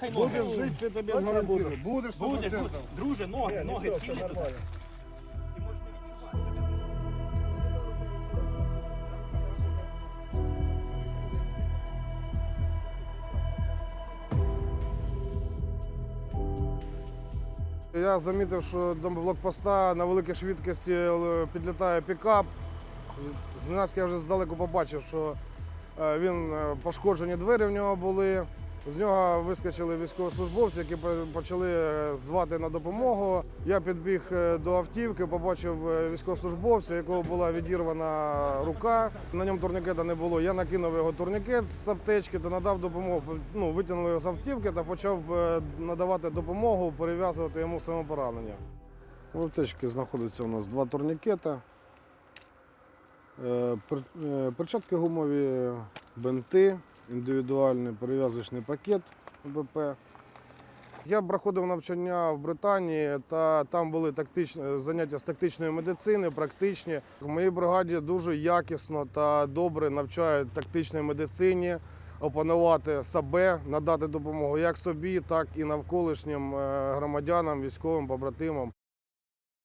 Хай ноги. Будеш жити, це тобі гарантую. Будеш Буде, 100%. буде. Друже, ноги, ноги, Нічого, цілі туди. Ти можеш не відчувати. Я замітив, що до блокпоста на великій швидкості е, підлітає пікап. Зненацька я вже здалеку побачив, що е, він е, пошкоджені двері в нього були. З нього вискочили військовослужбовці, які почали е, звати на допомогу. Я підбіг е, до автівки, побачив е, військовослужбовця, якого була відірвана рука. На ньому турнікета не було. Я накинув його турнікет з аптечки та надав допомогу. Ну, витягнули його з автівки та почав надавати допомогу, перев'язувати йому самопоранення. В аптечці знаходиться у нас два турнікета. Пер- Перчатки гумові, бинти, індивідуальний перев'язочний пакет БП. Я проходив навчання в Британії, та там були тактичні заняття з тактичної медицини, практичні. В моїй бригаді дуже якісно та добре навчають тактичній медицині, опанувати себе, надати допомогу як собі, так і навколишнім е, громадянам, військовим побратимам.